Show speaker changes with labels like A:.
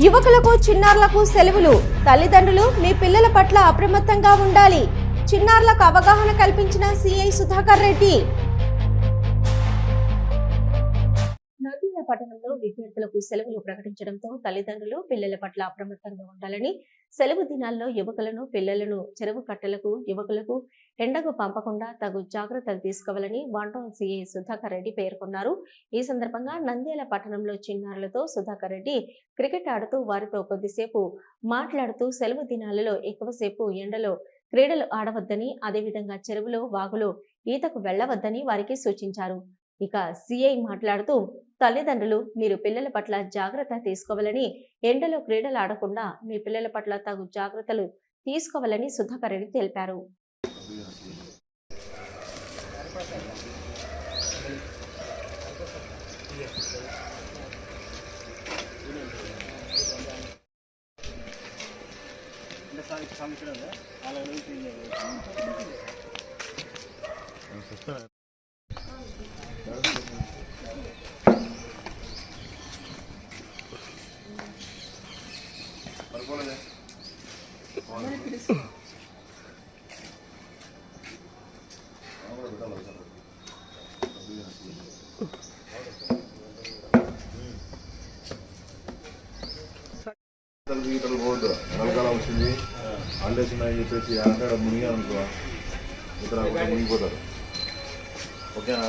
A: యువకులకు చిన్నారులకు సెలవులు. తల్లిదండ్రులు మీ పిల్లల పట్ల అప్రమత్తంగా ఉండాలి. చిన్నారులకు అవగాహన కల్పించిన సిఐ సుధాకర్ రెడ్డి. పట్టణంలో విద్యార్థులకు సెలవులు ప్రకటించడంతో తల్లిదండ్రులు పిల్లల పట్ల అప్రమత్తంగా ఉండాలని సెలవు దినాల్లో యువకులను పిల్లలను చెరువు కట్టలకు యువకులకు ఎండకు పంపకుండా తగు జాగ్రత్తలు తీసుకోవాలని వన్ సిఐ సుధాకర్ రెడ్డి పేర్కొన్నారు. ఈ సందర్భంగా నంద్యాల పట్టణంలో చిన్నారులతో సుధాకర్ రెడ్డి క్రికెట్ ఆడుతూ వారితో కొద్దిసేపు మాట్లాడుతూ సెలవు దినాలలో ఎక్కువసేపు ఎండలో క్రీడలు ఆడవద్దని అదేవిధంగా చెరువులో వాగులో ఈతకు వెళ్ళవద్దని వారికి సూచించారు. ఇక సిఐ మాట్లాడుతూ తల్లిదండ్రులు మీరు పిల్లల పట్ల జాగ్రత్త తీసుకోవాలని ఎండలో క్రీడలు ఆడకుండా మీ పిల్లల పట్ల తగు జాగ్రత్తలు తీసుకోవాలని సుధాకర్ రెడ్డి తెలిపారు.
B: గీతలు గీతలు పోవద్దు నలకాలం వచ్చింది హాలిడేస్ చెప్పేసి ఆకాడ మునిగా అనుకో మునిగిపోతారు ఓకేనా?